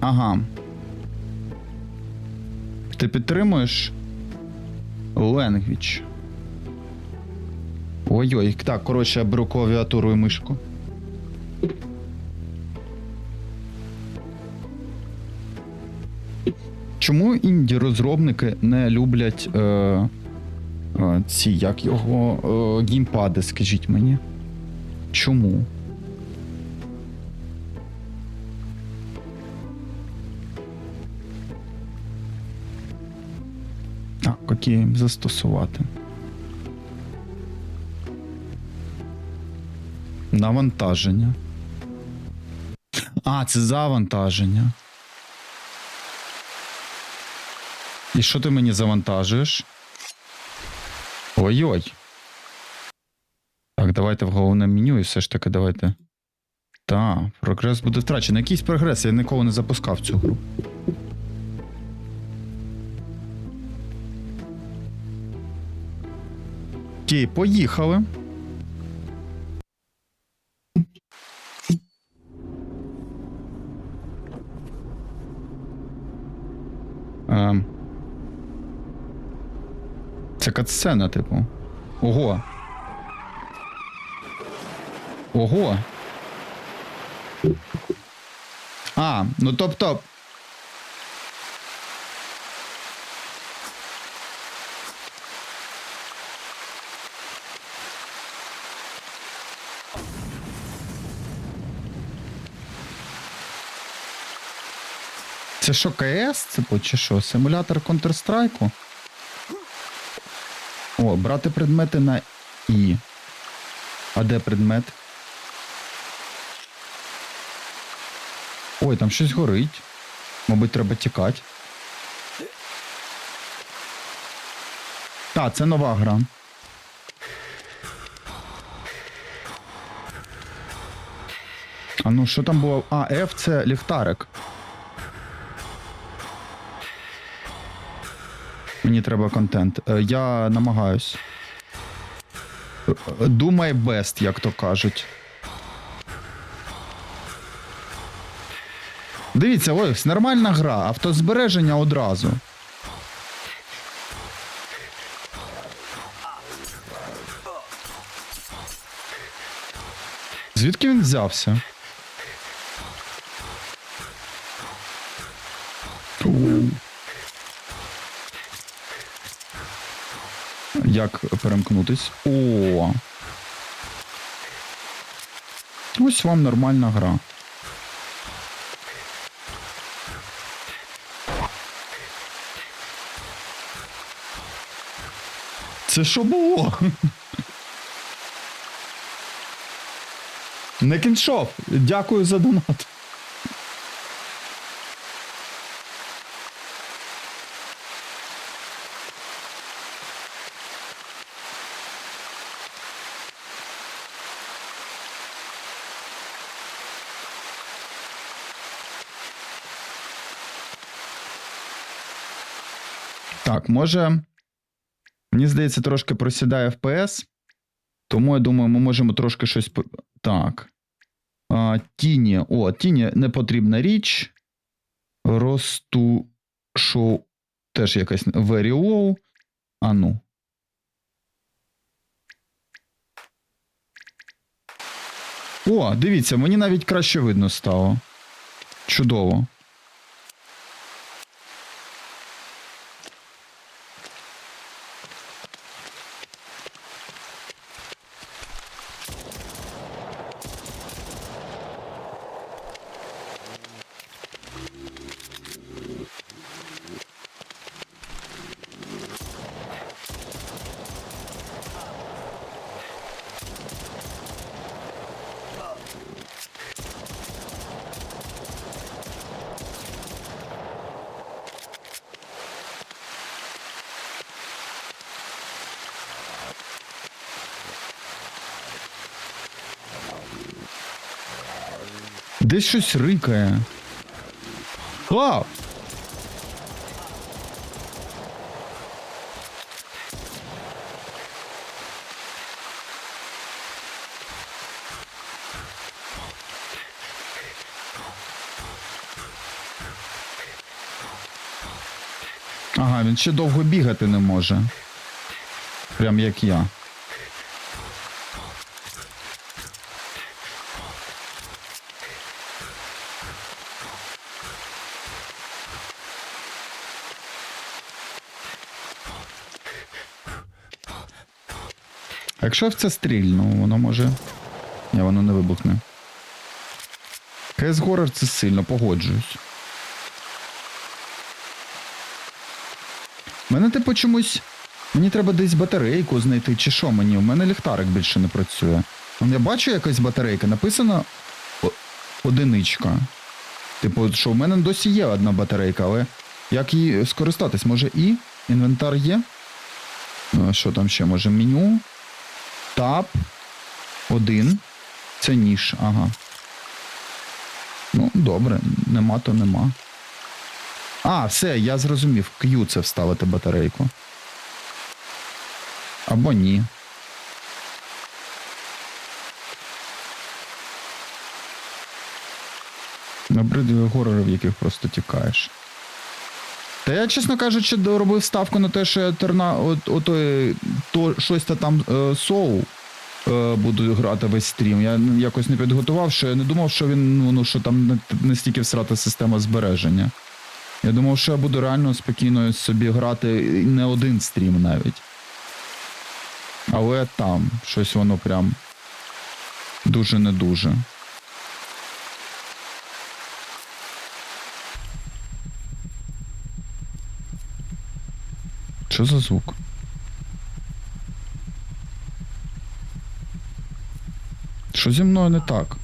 Ага. Ти підтримуєш? Language. Ой-ой, так, коротше, я беру клавіатуру і мишку. Чому інді розробники не люблять е, е, ці, як його, е, геймпади, скажіть мені? Чому? Які застосувати. Навантаження. А, це завантаження. І що ти мені завантажуєш? Ой-ой. Так, давайте в головне меню і все ж таки давайте. Так, прогрес буде втрачений. Якийсь прогрес, я ніколи не запускав цю гру. Окей, поїхали. Ем. Це катсцена, типу. Ого. Ого. А, ну тобто. Це що, КС, типу, чи що? Симулятор Counter-Strike? О, брати предмети на І. А де предмет? Ой, там щось горить. Мабуть, треба тікати. Так, це нова гра. А ну що там було? А, F це ліхтарик. Мені треба контент. Е, Я намагаюсь. Е, Думай best, як то кажуть. Дивіться, ось нормальна гра, автозбереження одразу. Звідки він взявся? У. Як перемкнутись? О. Ось вам нормальна гра. Це що було? Не кіншов. Дякую за донат. Так, може. Мені здається, трошки просідає FPS. Тому я думаю, ми можемо трошки щось. Так. А, тіні. О, тіні не потрібна річ. Росту. Шоу. Теж якась very low. А ну. О, дивіться, мені навіть краще видно стало. Чудово. Десь щось рикає. А! Ага, він ще довго бігати не може. Прям як я. А якщо в це стрільну, воно може. Ні, воно не вибухне. CS Horror це сильно, погоджуюсь. Мене типу чомусь. Мені треба десь батарейку знайти, чи що мені? У мене ліхтарик більше не працює. Я бачу якась батарейка, написано одиничка. Типу, що в мене досі є одна батарейка, але як її скористатись? Може і? Інвентар є? Що там ще? Може меню? Таб. Один. Це ніж, ага. Ну, добре, нема, то нема. А, все, я зрозумів. Q це вставити батарейку. Або ні. Набридує горори, в яких просто тікаєш. Та я, чесно кажучи, робив ставку на те, що я терна, от, ото, то щось та там е, соу е, буду грати весь стрім. Я якось не підготував, що я не думав, що він ну, ну що там настільки всрата система збереження. Я думав, що я буду реально спокійно собі грати не один стрім навіть. Але там щось воно прям дуже не дуже. Що за звук? Що зі мною не так?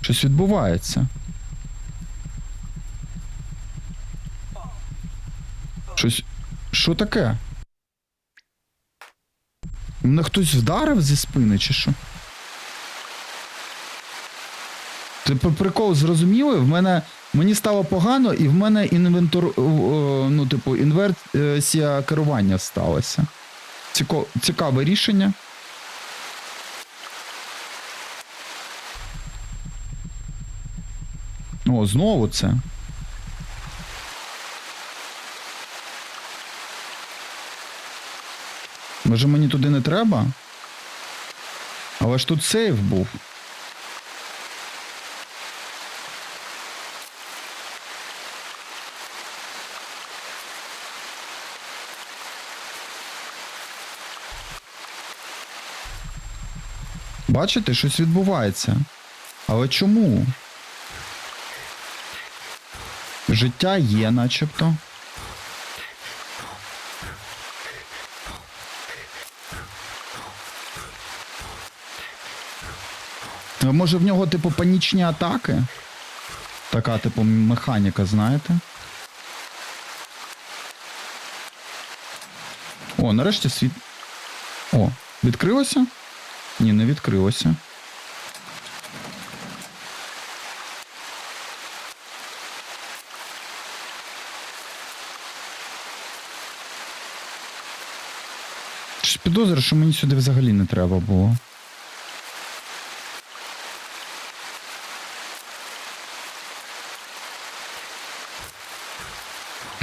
Щось відбувається. Щось. Що таке? Мене хтось вдарив зі спини, чи що? Ти по прикол зрозуміли? В мене мені стало погано, і в мене інвентор. о, Ну, типу, інверсія керування сталася. Ціко... Цікаве рішення. О, знову це. Може мені туди не треба? Але ж тут сейф був. Бачите, щось відбувається. Але чому? Життя є, начебто. Може в нього, типу, панічні атаки? Така, типу, механіка, знаєте? О, нарешті світ. О, відкрилося? Ні, не відкрилося. Підозрюю, що мені сюди взагалі не треба було.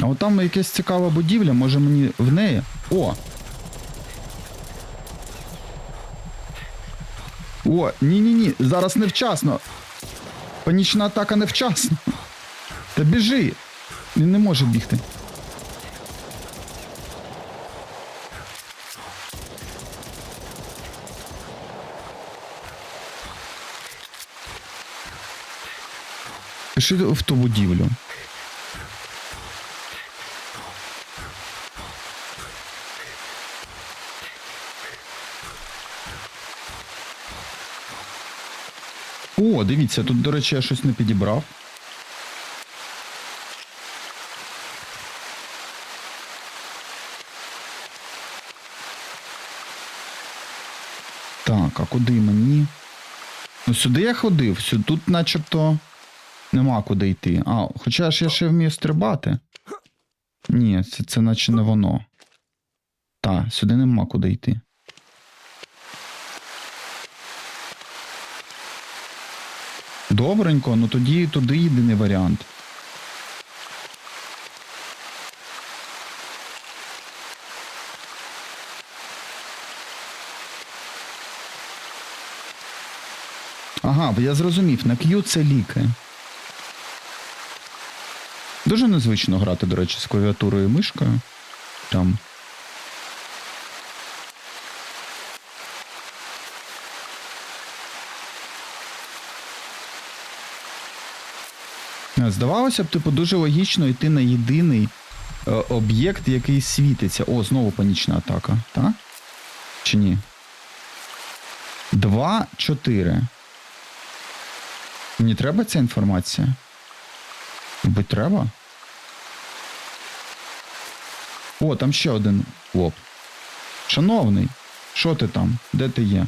А от там якась цікава будівля, може мені в неї. О! О, ні-ні-ні, зараз невчасно. Панічна атака невчасно. Та біжи. Він не може бігти. Пішли в ту будівлю. О, дивіться, тут, до речі, я щось не підібрав. Так, а куди мені? Ну, сюди я ходив, сюди, тут начебто нема куди йти. А, хоча ж я ще вмію стрибати. Ні, це, це наче не воно. Так, сюди нема куди йти. добренько, ну тоді туди єдиний варіант. Ага, я зрозумів, на Q це ліки. Дуже незвично грати, до речі, з клавіатурою і мишкою. Там. Здавалося б, типу, дуже логічно йти на єдиний е, об'єкт, який світиться. О, знову панічна атака, так? Чи ні? 2, 4. Мені треба ця інформація? Мабуть, треба. О, там ще один хлоп. Шановний, що ти там? Де ти є?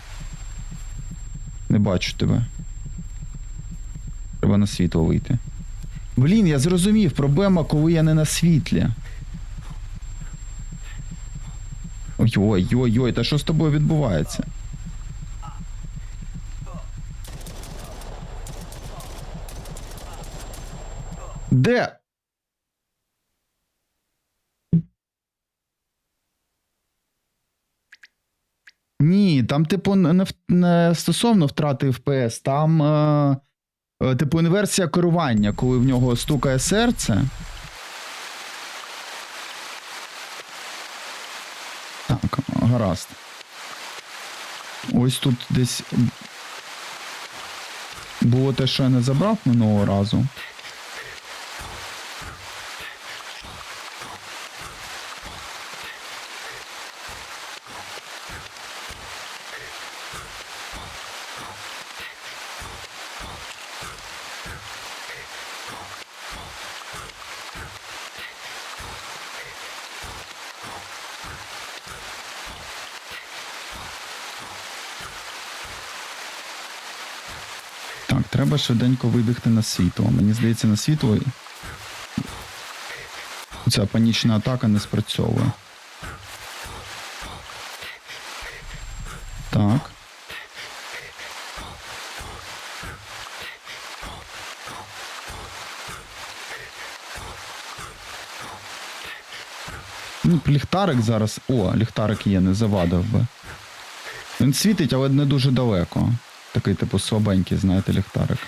Не бачу тебе. Треба на світло вийти. Блін, я зрозумів, проблема, коли я не на світлі. Ой-ой-ой, та що з тобою відбувається? Де? Ні, там, типу, не, не стосовно втрати FPS, там, е, типу, інверсія керування, коли в нього стукає серце. Так, гаразд. Ось тут десь було те, що я не забрав минулого разу. Треба швиденько вибігти на світло. Мені здається, на світло ця панічна атака не спрацьовує. Так. Ну, ліхтарик зараз. О, ліхтарик є, не завадив би. Він світить, але не дуже далеко. Такий, типу, слабенький, знаєте, ліхтарик.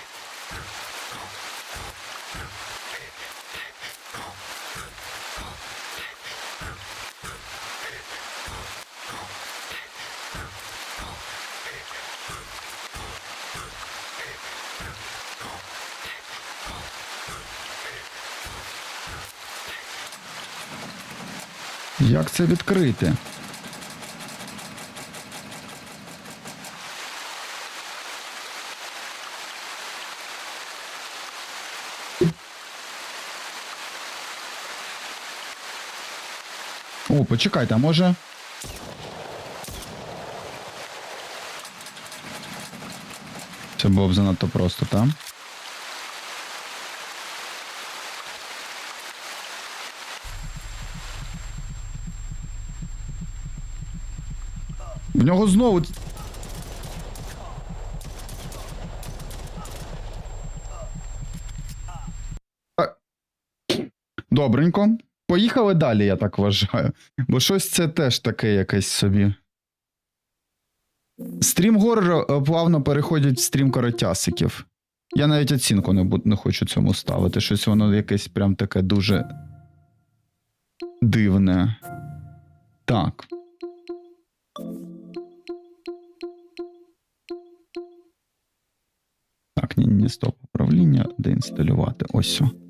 Як це відкрити? Почекайте, а може. Це було б занадто просто, так? В нього знову. Добренько. Поїхали далі, я так вважаю. Бо щось це теж таке якесь собі. Стрім горор е, плавно переходять в стрім коротясиків. Я навіть оцінку не, буду, не хочу цьому ставити. Щось воно якесь прям таке дуже дивне. Так. Так, ні, ні, стоп. Управління, деінсталювати. Ось. о.